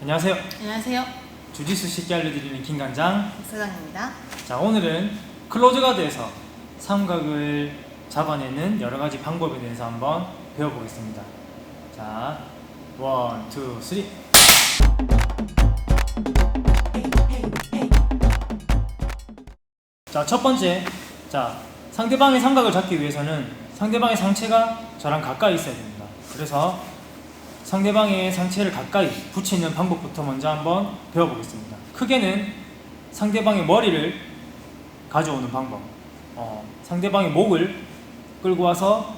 안녕하세요. 안녕하세요. 주짓수 쉽게 알려드리는 김관장. 박사장입니다. 자, 오늘은 클로즈 가드에서 삼각을 잡아내는 여러 가지 방법에 대해서 한번 배워보겠습니다. 자, 원, 투, 쓰리. 자, 첫 번째. 자, 상대방의 삼각을 잡기 위해서는 상대방의 상체가 저랑 가까이 있어야 됩니다. 그래서 상대방의 상체를 가까이 붙이는 방법부터 먼저 한번 배워보겠습니다. 크게는 상대방의 머리를 가져오는 방법, 어, 상대방의 목을 끌고 와서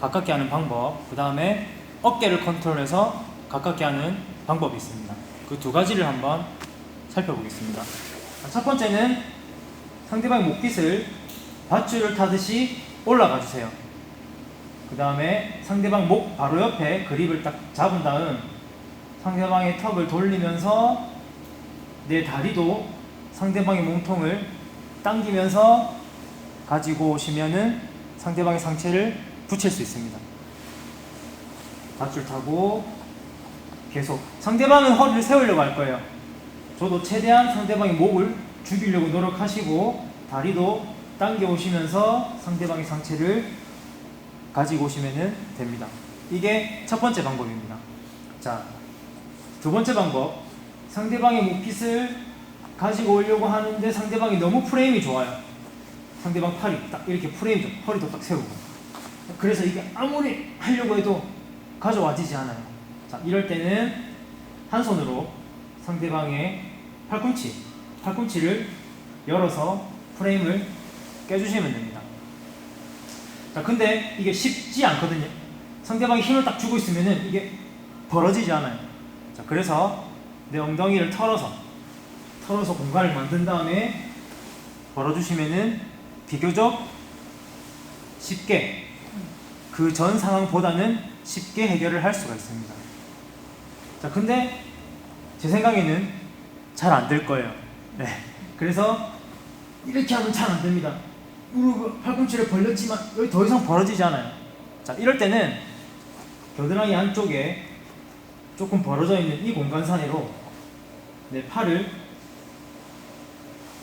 가깝게 하는 방법, 그 다음에 어깨를 컨트롤해서 가깝게 하는 방법이 있습니다. 그 두 가지를 한번 살펴보겠습니다. 자, 첫 번째는 상대방의 목깃을 밧줄을 타듯이 올라가 주세요. 그 다음에 상대방 목 바로 옆에 그립을 딱 잡은 다음 상대방의 턱을 돌리면서 내 다리도 상대방의 몸통을 당기면서 가지고 오시면은 상대방의 상체를 붙일 수 있습니다. 밧줄 타고 계속 상대방은 허리를 세우려고 할 거예요. 저도 최대한 상대방의 목을 죽이려고 노력하시고 다리도 당겨 오시면서 상대방의 상체를 가지고 오시면 됩니다. 이게 첫 번째 방법입니다. 자, 두 번째 방법. 상대방의 목깃을 가지고 오려고 하는데 상대방이 너무 프레임이 좋아요. 상대방 팔이 딱 이렇게 프레임 좀 허리도 딱 세우고. 그래서 이게 아무리 하려고 해도 가져와지지 않아요. 자, 이럴 때는 한 손으로 상대방의 팔꿈치, 팔꿈치를 열어서 프레임을 깨주시면 됩니다. 자, 근데 이게 쉽지 않거든요. 상대방이 힘을 딱 주고 있으면은 이게 벌어지지 않아요. 자, 그래서 내 엉덩이를 털어서, 털어서 공간을 만든 다음에 벌어주시면은 비교적 쉽게 그 전 상황보다는 쉽게 해결을 할 수가 있습니다. 자, 근데 제 생각에는 잘 안 될 거예요. 네. 그래서 이렇게 하면 잘 안 됩니다. 무릎, 팔꿈치를 벌렸지만 여기 더 이상 벌어지지 않아요. 자, 이럴 때는 겨드랑이 안쪽에 조금 벌어져 있는 이 공간 사이로 내 팔을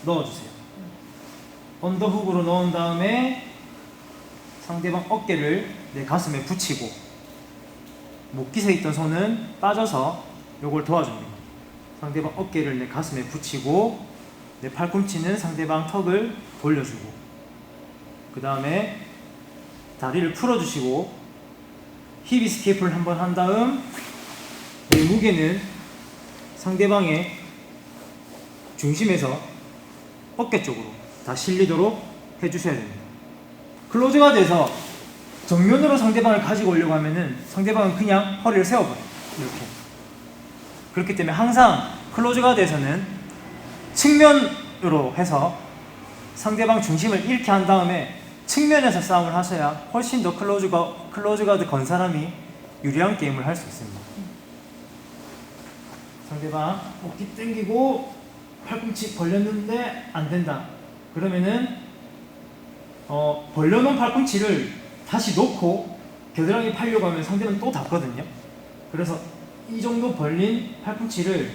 넣어주세요. 언더훅으로 넣은 다음에 상대방 어깨를 내 가슴에 붙이고 목깃에 있던 손은 빠져서 요걸 도와줍니다. 상대방 어깨를 내 가슴에 붙이고 내 팔꿈치는 상대방 턱을 돌려주고 그 다음에 다리를 풀어주시고 힙 이스케이프를 한번 한 다음 내 무게는 상대방의 중심에서 어깨 쪽으로 다 실리도록 해주셔야 됩니다. 클로즈가 돼서 정면으로 상대방을 가지고 오려고 하면은 상대방은 그냥 허리를 세워버려요. 이렇게. 그렇기 때문에 항상 클로즈가 돼서는 측면으로 해서 상대방 중심을 잃게 한 다음에 측면에서 싸움을 하셔야 훨씬 더 클로즈가, 클로즈가드 건 사람이 유리한 게임을 할 수 있습니다. 상대방 어깨 당기고 팔꿈치 벌렸는데 안 된다. 그러면은 어, 벌려놓은 팔꿈치를 다시 놓고 겨드랑이 팔려고 하면 상대는 또 닿거든요. 그래서 이 정도 벌린 팔꿈치를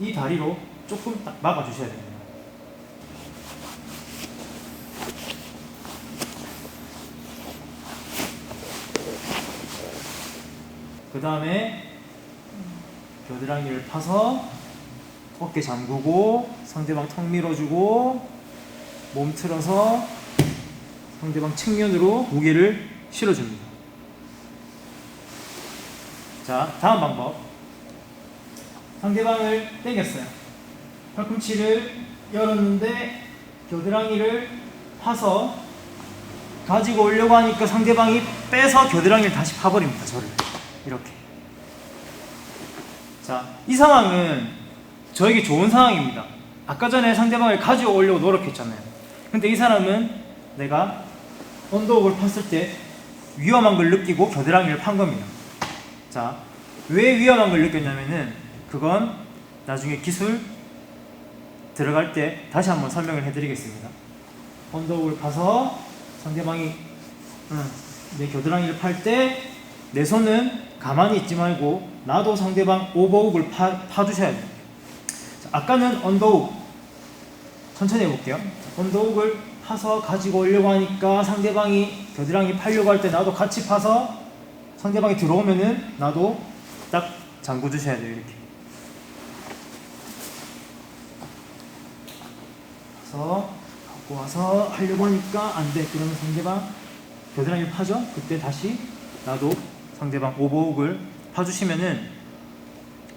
이 다리로 조금 딱 막아주셔야 됩니다. 그 다음에 겨드랑이를 파서 어깨 잠그고 상대방 턱 밀어주고 몸 틀어서 상대방 측면으로 무게를 실어줍니다. 자, 다음 방법. 상대방을 당겼어요. 팔꿈치를 열었는데 겨드랑이를 파서 가지고 오려고 하니까 상대방이 빼서 겨드랑이를 다시 파버립니다. 저를 이렇게. 자, 이 상황은 저에게 좋은 상황입니다. 아까 전에 상대방을 가지고 오려고 노력했잖아요. 근데 이 사람은 내가 언더옥을 팠을 때 위험한 걸 느끼고 겨드랑이를 판 겁니다. 자, 왜 위험한 걸 느꼈냐면은 그건 나중에 기술 들어갈 때 다시 한번 설명을 해드리겠습니다. 언더옥을 파서 상대방이 응, 내 겨드랑이를 팔 때 내 손은 가만히 있지 말고 나도 상대방 오버훅을 파, 파주셔야 돼요. 자, 아까는 언더훅 천천히 해볼게요. 자, 언더훅을 파서 가지고 오려고 하니까 상대방이 겨드랑이 팔려고 할 때 나도 같이 파서 상대방이 들어오면은 나도 딱 잠궈 주셔야 돼요. 이렇게. 그래서 갖고 와서 하려고 하니까 안 돼. 그러면 상대방 겨드랑이 파죠? 그때 다시 나도 상대방 오버훅을 파주시면은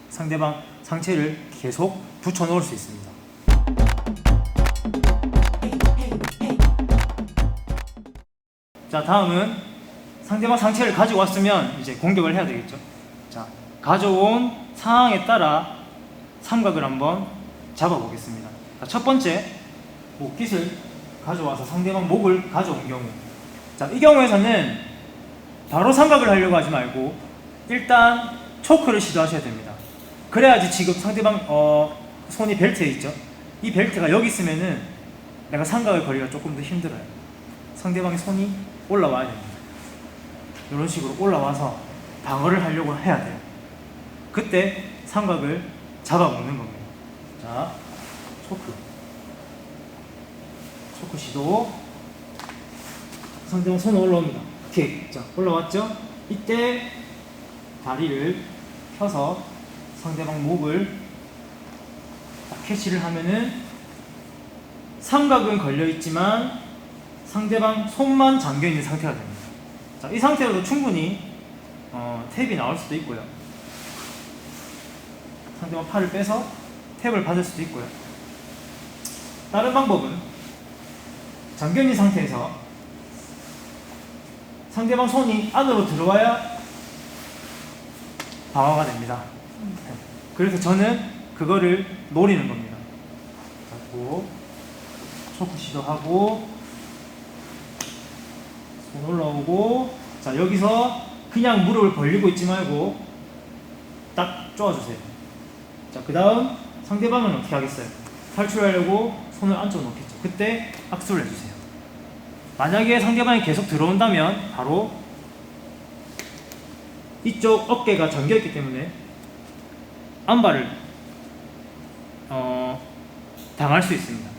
상대방 상체를 계속 붙여 놓을 수 있습니다. 자, 다음은 상대방 상체를 가지고 왔으면 이제 공격을 해야 되겠죠. 자, 가져온 상황에 따라 삼각을 한번 잡아보겠습니다. 자, 첫 번째, 목깃을 가져와서 상대방 목을 가져온 경우. 자, 이 경우에서는 바로 삼각을 하려고 하지 말고 일단 초크를 시도하셔야 됩니다. 그래야지 지금 상대방 어, 손이 벨트에 있죠. 이 벨트가 여기 있으면은 내가 삼각을 거리가 조금 더 힘들어요. 상대방의 손이 올라와야 됩니다. 이런 식으로 올라와서 방어를 하려고 해야 돼요. 그때 삼각을 잡아먹는 겁니다. 자, 초크. 초크 시도. 상대방 손 올라옵니다. 오케이. 자, 올라왔죠? 이때 다리를 펴서 상대방 목을 딱 캐치를 하면은 삼각은 걸려 있지만 상대방 손만 잠겨 있는 상태가 됩니다. 자, 이 상태로도 충분히 어, 탭이 나올 수도 있고요. 상대방 팔을 빼서 탭을 받을 수도 있고요. 다른 방법은 잠겨 있는 상태에서 상대방 손이 안으로 들어와야 방어가 됩니다. 그래서 저는 그거를 노리는 겁니다. 잡고 초크 시도하고 손 올라오고 자 여기서 그냥 무릎을 벌리고 있지 말고 딱 쪼아주세요. 자그 다음 상대방은 어떻게 하겠어요? 탈출하려고 손을 안쪽으로 놓겠죠. 그때 악수를 해주세요. 만약에 상대방이 계속 들어온다면 바로 이쪽 어깨가 잠겨 있기 때문에 안발을 어, 당할 수 있습니다.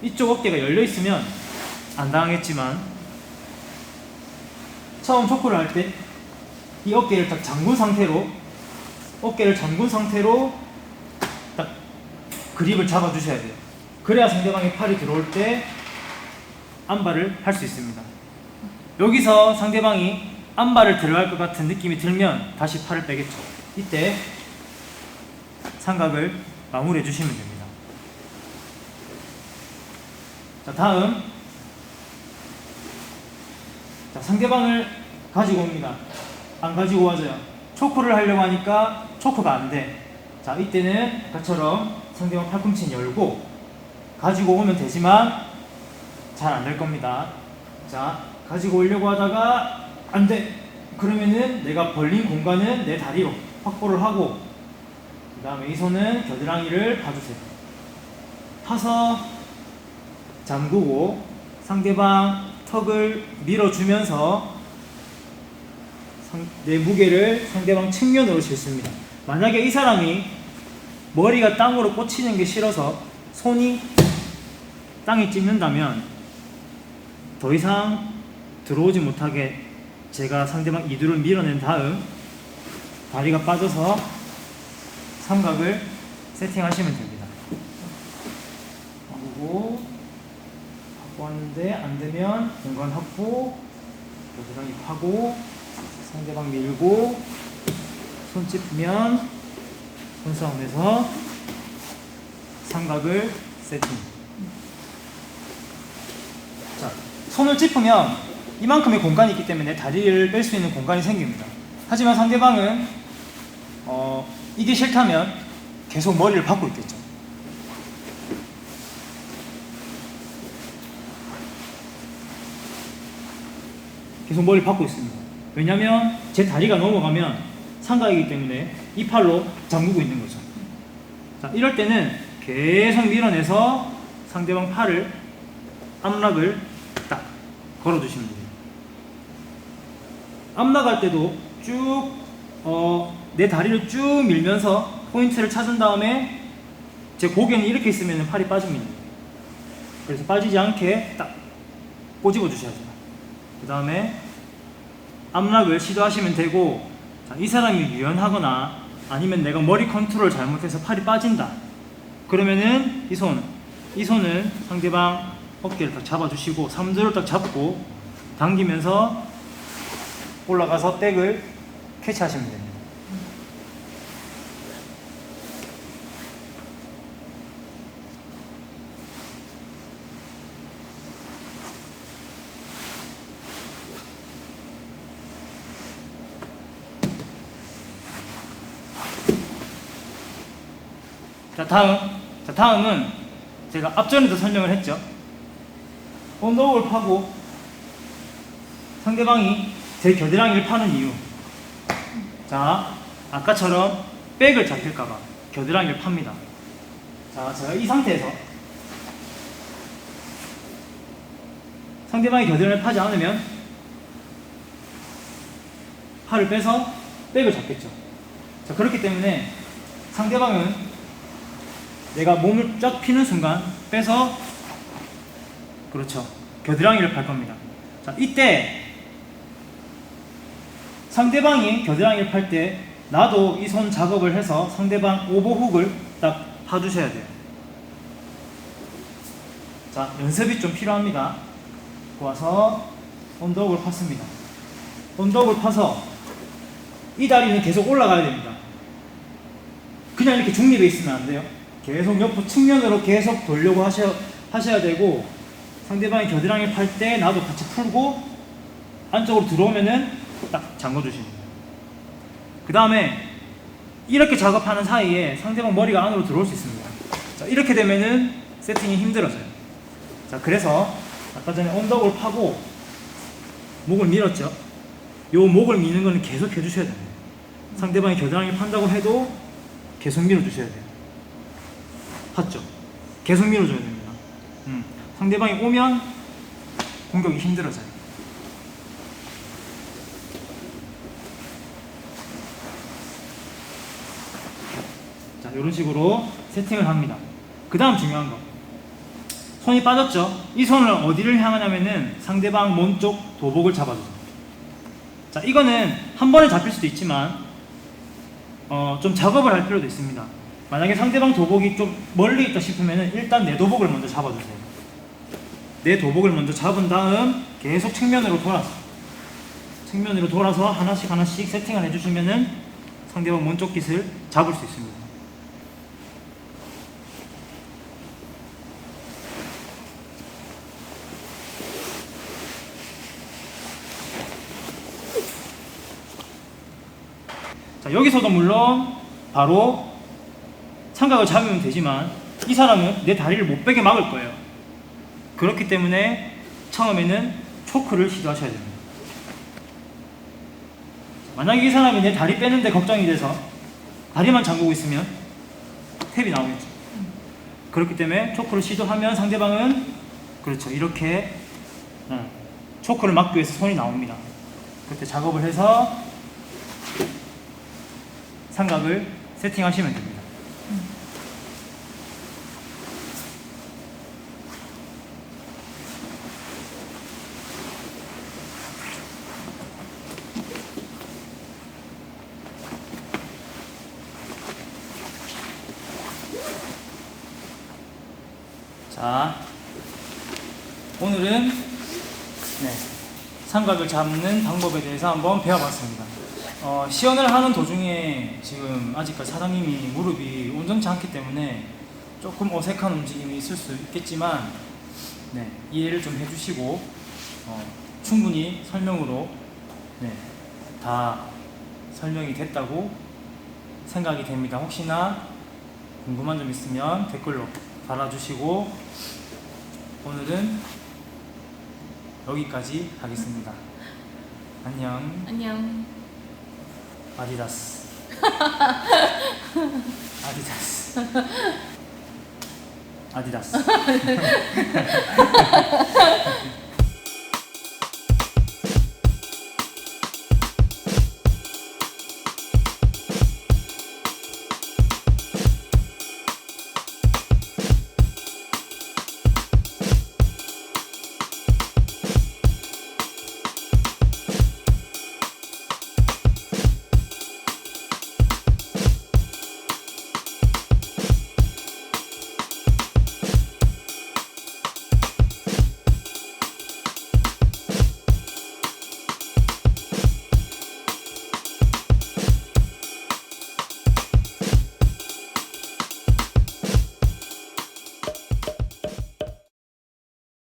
이쪽 어깨가 열려 있으면 안 당하겠지만 처음 초크를 할 때 이 어깨를 딱 잠근 상태로 어깨를 잠근 상태로 딱 그립을 잡아 주셔야 돼요. 그래야 상대방의 팔이 들어올 때 안발을 할 수 있습니다. 여기서 상대방이 안발을 들어갈 것 같은 느낌이 들면 다시 팔을 빼겠죠. 이때 삼각을 마무리해 주시면 됩니다. 자, 다음. 자, 상대방을 가지고 옵니다. 안 가지고 와줘요. 초크를 하려고 하니까 초크가 안 돼. 자, 이때는 아까처럼 상대방 팔꿈치 열고 가지고 오면 되지만 잘 안 될 겁니다. 자, 가지고 오려고 하다가 안 돼. 그러면은 내가 벌린 공간은 내 다리로 확보를 하고 그 다음에 이 손은 겨드랑이를 봐주세요. 파서 잠그고 상대방 턱을 밀어주면서 상- 내 무게를 상대방 측면으로 실습니다. 만약에 이 사람이 머리가 땅으로 꽂히는 게 싫어서 손이 땅에 찝는다면 더 이상 들어오지 못하게 제가 상대방 이두를 밀어낸 다음 다리가 빠져서 삼각을 세팅하시면 됩니다. 하고 확보하는데 안 되면 공간 확보, 겨드랑이 파고 상대방 밀고 손 찝으면 손싸움에서 삼각을 세팅. 자, 손을 찝으면 이만큼의 공간이 있기 때문에 다리를 뺄 수 있는 공간이 생깁니다. 하지만 상대방은 어, 이게 싫다면 계속 머리를 박고 있겠죠. 계속 머리를 박고 있습니다. 왜냐하면 제 다리가 넘어가면 삼각이기 때문에 이 팔로 잠그고 있는 거죠. 자, 이럴 때는 계속 밀어내서 상대방 팔을 암락을 딱 걸어주시면 돼요. 암락할 때도 쭉 어, 내 다리를 쭉 밀면서 포인트를 찾은 다음에 제 고개는 이렇게 있으면 팔이 빠집니다. 그래서 빠지지 않게 딱 꼬집어 주셔야 돼요. 그 다음에 암락을 시도하시면 되고 자, 이 사람이 유연하거나 아니면 내가 머리 컨트롤 잘못해서 팔이 빠진다. 그러면은 이 손, 이 손은 상대방 어깨를 딱 잡아주시고 삼두를 딱 잡고 당기면서 올라가서 백을 캐치하시면 됩니다. 자 다음 자 다음은 제가 앞전에도 설명을 했죠 언더옥을 파고 상대방이 제 겨드랑이를 파는 이유. 자 아까처럼 백을 잡힐까봐 겨드랑이를 팝니다. 자 제가 이 상태에서 상대방이 겨드랑이를 파지 않으면 팔을 빼서 백을 잡겠죠. 자 그렇기 때문에 상대방은 내가 몸을 쫙 피는 순간 빼서 그렇죠. 겨드랑이를 팔 겁니다. 자 이때 상대방이 겨드랑이를 팔 때 나도 이 손 작업을 해서 상대방 오버훅을 딱 파주셔야 돼요. 자 연습이 좀 필요합니다. 와서 언더훅을 팠습니다. 언더훅을 파서 이 다리는 계속 올라가야 됩니다. 그냥 이렇게 중립에 있으면 안 돼요. 계속 옆 측면으로 계속 돌려고 하셔, 하셔야 되고 상대방이 겨드랑이 팔 때 나도 같이 풀고 안쪽으로 들어오면은 딱 잠궈 주시면 돼요. 그 다음에 이렇게 작업하는 사이에 상대방 머리가 안으로 들어올 수 있습니다. 자, 이렇게 되면은 세팅이 힘들어져요. 자, 그래서 아까 전에 언덕을 파고 목을 밀었죠. 요 목을 미는 거는 계속 해주셔야 됩니다. 상대방이 겨드랑이 판다고 해도 계속 밀어주셔야 돼요. 봤죠? 계속 밀어줘야 됩니다. 음. 상대방이 오면 공격이 힘들어져요. 자, 이런 식으로 세팅을 합니다. 그 다음 중요한 거. 손이 빠졌죠? 이 손을 어디를 향하냐면은 상대방 몸 쪽 도복을 잡아주세요. 자, 이거는 한 번에 잡힐 수도 있지만, 어, 좀 작업을 할 필요도 있습니다. 만약에 상대방 도복이 좀 멀리 있다 싶으면 일단 내 도복을 먼저 잡아주세요. 내 도복을 먼저 잡은 다음 계속 측면으로 돌아서 측면으로 돌아서 하나씩 하나씩 세팅을 해주시면은 상대방 몸쪽 깃을 잡을 수 있습니다. 자 여기서도 물론 바로 삼각을 잡으면 되지만 이 사람은 내 다리를 못 빼게 막을 거예요. 그렇기 때문에 처음에는 초크를 시도하셔야 됩니다. 만약에 이 사람이 내 다리 빼는데 걱정이 돼서 다리만 잠그고 있으면 탭이 나오겠죠. 그렇기 때문에 초크를 시도하면 상대방은 그렇죠. 이렇게 응, 초크를 막기 위해서 손이 나옵니다. 그때 작업을 해서 삼각을 세팅하시면 됩니다. 자, 오늘은 네, 삼각을 잡는 방법에 대해서 한번 배워봤습니다. 어, 시연을 하는 도중에 지금 아직까지 사장님이 무릎이 온전치 않기 때문에 조금 어색한 움직임이 있을 수 있겠지만 네, 이해를 좀 해주시고 어, 충분히 설명으로 네, 다 설명이 됐다고 생각이 됩니다. 혹시나 궁금한 점 있으면 댓글로 달아주시고 오늘은 여기까지 하겠습니다. 안녕. 안녕. 아디다스. 아디다스. 아디다스.